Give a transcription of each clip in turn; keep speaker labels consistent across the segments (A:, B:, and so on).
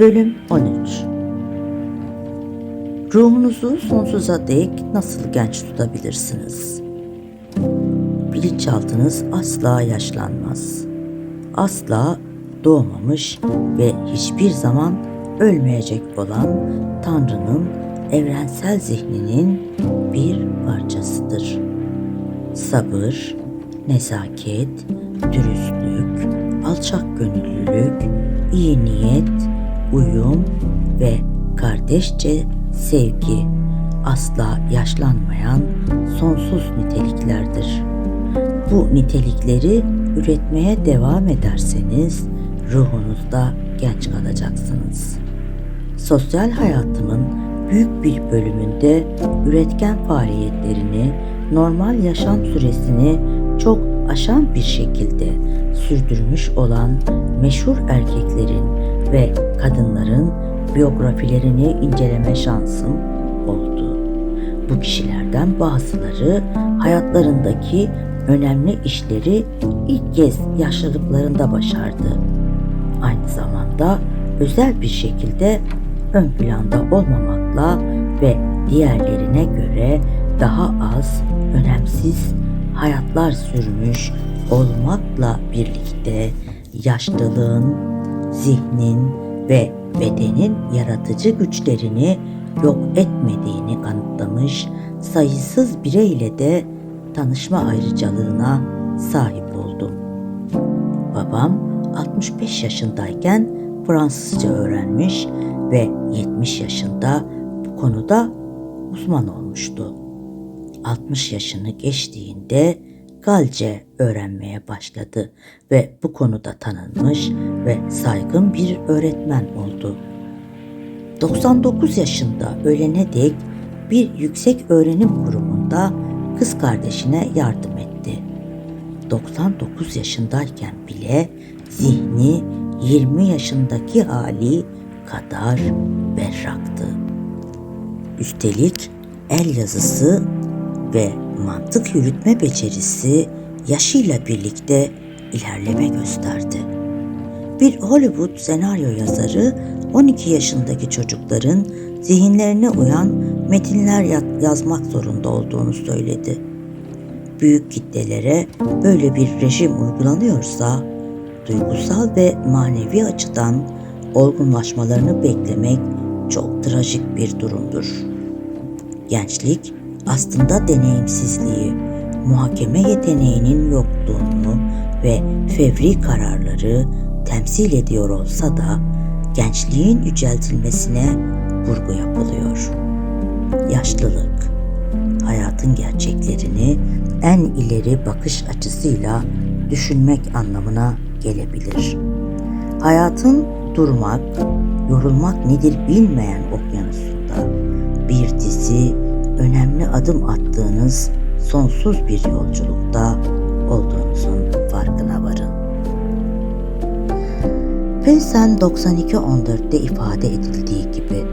A: Bölüm 13 Ruhunuzu sonsuza dek nasıl genç tutabilirsiniz? Bilinçaltınız asla yaşlanmaz. Asla doğmamış ve hiçbir zaman ölmeyecek olan Tanrı'nın evrensel zihninin bir parçasıdır. Sabır, nezaket, dürüstlük, alçak gönüllülük, iyi niyet, uyum ve kardeşçe sevgi asla yaşlanmayan sonsuz niteliklerdir. Bu nitelikleri üretmeye devam ederseniz ruhunuzda genç kalacaksınız. Sosyal hayatımın büyük bir bölümünde üretken faaliyetlerini, normal yaşam süresini çok aşan bir şekilde sürdürmüş olan meşhur erkeklerin ve kadınların biyografilerini inceleme şansım oldu. Bu kişilerden bazıları hayatlarındaki önemli işleri ilk kez yaşlılıklarında başardı. Aynı zamanda özel bir şekilde ön planda olmamakla ve diğerlerine göre daha az önemsiz hayatlar sürmüş olmakla birlikte yaşlılığın, zihnin ve bedenin yaratıcı güçlerini yok etmediğini kanıtlamış sayısız bireyle de tanışma ayrıcalığına sahip oldum. Babam 65 yaşındayken Fransızca öğrenmiş ve 70 yaşında bu konuda uzman olmuştu. 60 yaşını geçtiğinde Galce öğrenmeye başladı ve bu konuda tanınmış ve saygın bir öğretmen oldu. 99 yaşında ölene dek bir yüksek öğrenim kurumunda kız kardeşine yardım etti. 99 yaşındayken bile zihni 20 yaşındaki hali kadar berraktı. Üstelik el yazısı ve mantık yürütme becerisi yaşıyla birlikte ilerleme gösterdi. Bir Hollywood senaryo yazarı 12 yaşındaki çocukların zihinlerine uyan metinler ya- yazmak zorunda olduğunu söyledi. Büyük kitlelere böyle bir rejim uygulanıyorsa duygusal ve manevi açıdan olgunlaşmalarını beklemek çok trajik bir durumdur. Gençlik aslında deneyimsizliği, muhakeme yeteneğinin yokluğunu ve fevri kararları temsil ediyor olsa da gençliğin yüceltilmesine vurgu yapılıyor. Yaşlılık, hayatın gerçeklerini en ileri bakış açısıyla düşünmek anlamına gelebilir. Hayatın durmak, yorulmak nedir bilmeyen okyanusunda bir dizi önemli adım attığınız sonsuz bir yolculukta olduğunuzun farkına varın. Pensen 92.14'te ifade edildiği gibi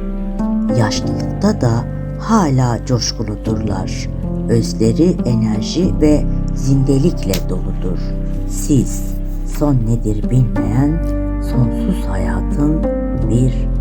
A: yaşlılıkta da hala coşkuludurlar. Özleri enerji ve zindelikle doludur. Siz son nedir bilmeyen sonsuz hayatın bir.